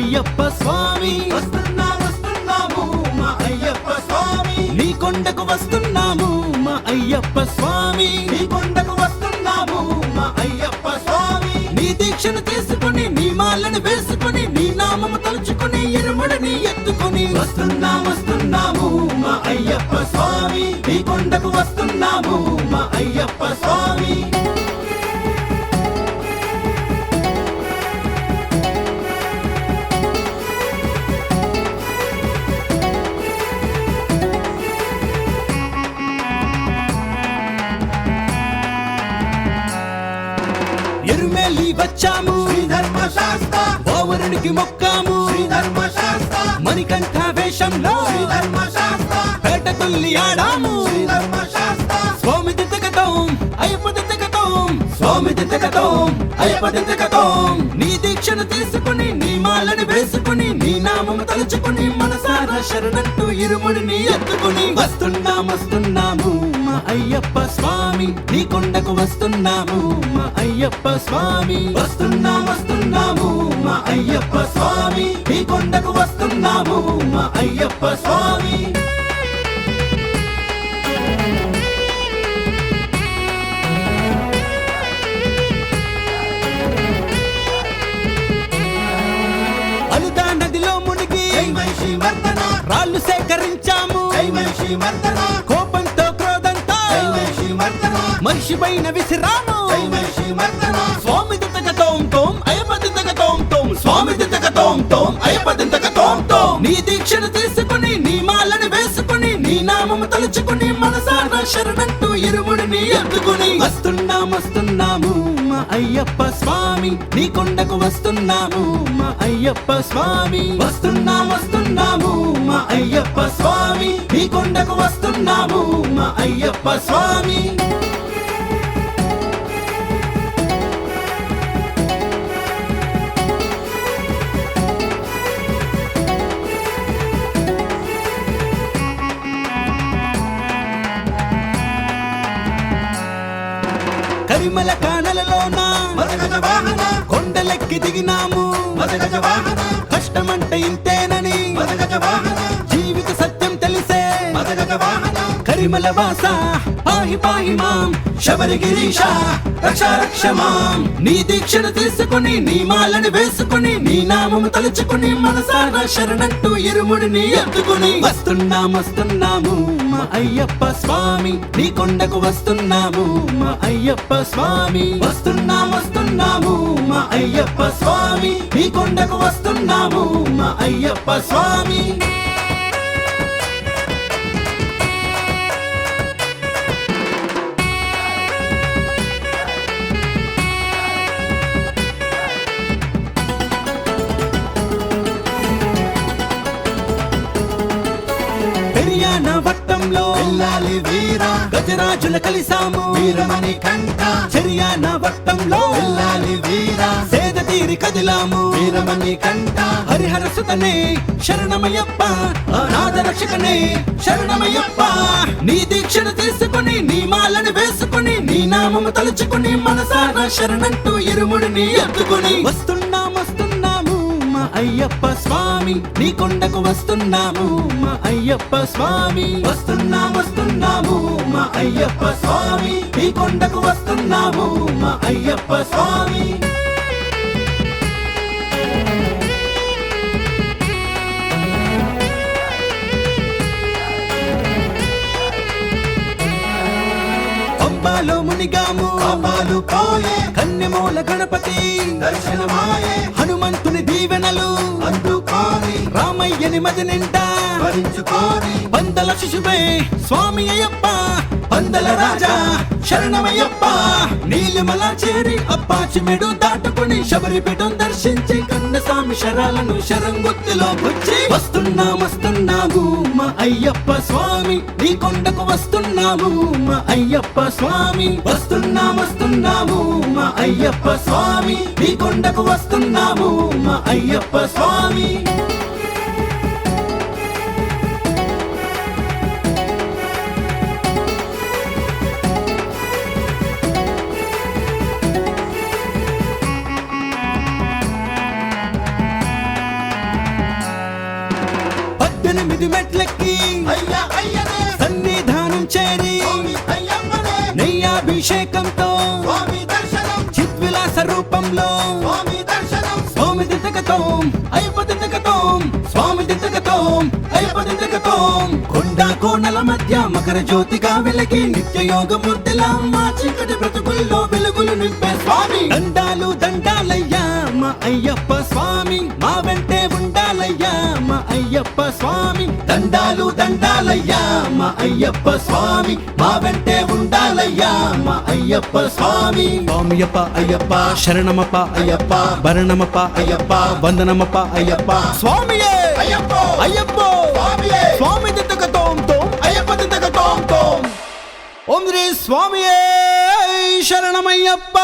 అయ్యప్ప స్వామి. వస్తున్నా వస్తున్నాము మా అయ్యప్ప స్వామి. నీ కొండకు వస్తున్నాము మా అయ్యప్ప స్వామి. నీ కొండకు వస్తున్నాము మా అయ్యప్ప స్వామి. నీ దీక్షను తీసుకుని నీ మాలను వేసుకుని నీ నామము తలుచుకుని ఇరుముడిని ఎత్తుకుని. వస్తున్నా వస్తున్నాము మా అయ్యప్ప స్వామి. నీ కొండకు వస్తున్నాము ఎరుమేలి వచ్చాము. ధర్మశాస్త్ర ఓవరునికి మొక్కాము. ధర్మశాస్త్ర మణికంఠ వేషంలో శ్రీ ధర్మశాస్త్ర పేట తుల్లి ఆడాము ధర్మశాస్త్ర స్వామి స్వామి నీ దీక్షను నీ మాలను వేసుకుని నీ నామము తలుచుకుని మనసారా శరణంటూ ఇరుముడిని ఎత్తుకుని వస్తున్నాం వస్తున్నాము మా అయ్యప్ప స్వామి నీ కొండకు వస్తున్నాము మా అయ్యప్ప స్వామి వస్తున్నాం వస్తున్నాము మా అయ్యప్ప స్వామి నీ కొండకు వస్తున్నాము మా అయ్యప్ప స్వామి. కోపంతో క్రోధంతో మనిషి పైన మర్దన? స్వామి తోం తోం తోం తోం నీ దీక్షను తీసుకుని నీ మాలను వేసుకుని నీ నామము తలుచుకుని మనసారా శరణంటూ ఇరుముడిని ఎత్తుకుని వస్తున్నాం వస్తున్నాము. అయ్యప్ప స్వామి నీ కొండకు వస్తున్నాము. మా అయ్యప్ప స్వామి వస్తున్నాం వస్తున్నాము. మా అయ్యప్ప స్వామి నీ కొండకు వస్తున్నాము. మా అయ్యప్ప స్వామి. కరిమల వాహన. కొండలెక్కి దిగినాము. కష్టమంటే ఇంతేనని. జీవిత సత్యం తెలిసే. కరిమల వాస. పాహి పాహి మాం. శబరిగిరీష రక్ష రక్ష మాం. నీ దీక్షను తీసుకుని నీ మాలను వేసుకుని నీ నామము తలుచుకుని మనసారా శరణంటూ ఇరుముడిని ఎత్తుకుని. వస్తున్నాం వస్తున్నాము. మా అయ్యప్ప స్వామి నీ కొండకు వస్తున్నాము. మా అయ్యప్ప స్వామి వస్తున్నాం వస్తున్నాము. మా అయ్యప్ప స్వామి నీ కొండకు వస్తున్నాము. మా అయ్యప్ప స్వామి. పెరియాన వెళ్ళాలి వీరా. గజరాజుల కలిసాము. వీరమణి కంఠ చెరియాన వట్టంలో వెళ్ళాలి వీరా. సేద తీరి కదిలాము. వీరమణి కంఠ హరిహర సుతనే శరణమయ్యప్ప అనాథ రక్షకనే శరణమయ్యప్ప. నీ దీక్షను తీసుకుని నీ మాలను వేసుకుని నీ నామము తలుచుకుని మనసారా శరణంటూ ఇరుముడిని ఎత్తుకుని వస్తున్న అయ్యప్ప స్వామి నీ కొండకు వస్తున్నాము మా అయ్యప్ప స్వామి. వస్తున్నాం వస్తున్నాము మా అయ్యప్ప స్వామి. నీ కొండకు వస్తున్నాము మా అయ్యప్ప స్వామి. పంబాలో మునిగాము. పాపాలు పోయే కన్నెమూల గణపతి. దర్శనమాయే. హనుమంతుని దీవెనలు. అందుకోని రామయ్యని మది నిండా భరించుకోని పందల శిశువే స్వామి అయ్యప్ప పందల రాజా శరణమయ్యప్ప. నీలిమల చేరి అప్పాచిమెడు దాటుకుని శబరిపీఠం దర్శించి కన్నస్వామి శరాలను శరంగుత్తిలో పుచ్చి వస్తున్నాం వస్తున్నాము మా అయ్యప్ప స్వామి. నీ కొండకు వస్తున్నాము మా అయ్యప్ప స్వామి. వస్తున్నాం వస్తున్నాము మా అయ్యప్ప స్వామి. నీ కొండకు వస్తున్నాము మా అయ్యప్ప స్వామి. ఏడు మెట్లెక్కి. సన్నిధానం చేరి నెయ్యాభిషేకంతో చిద్విలాస రూపంలో స్వామి దితకతోం అయ్యపతి కోణల మధ్య మకర జ్యోతిగా వెలిగి నిత్య యోగ మూర్తిలా మా చీకటి బ్రతుకుల్లో వెలుగులు నింపే స్వామి. దండాలు దండాలయ్యా మా అయ్యప్ప స్వామి మా వెంటే మా అయ్యప్ప స్వామి దండాలు దండాలయ్యా మా అయ్యప్ప స్వామి మా వెంటే ఉండాలయ్యా మా అయ్యప్ప స్వామి స్వామియప్ప అయ్యప్ప శరణమప్ప అయ్యప్ప భరణమప్ప అయ్యప్ప వందనమప్ప అయ్యప్ప స్వామియే అయ్యప్ప అయ్యప్పో స్వామియే స్వామి దిద్దక తోం తోం అయ్యప్ప దిద్దక తోం తోం ఓం శ్రీ స్వామియే శరణమయ్యప్ప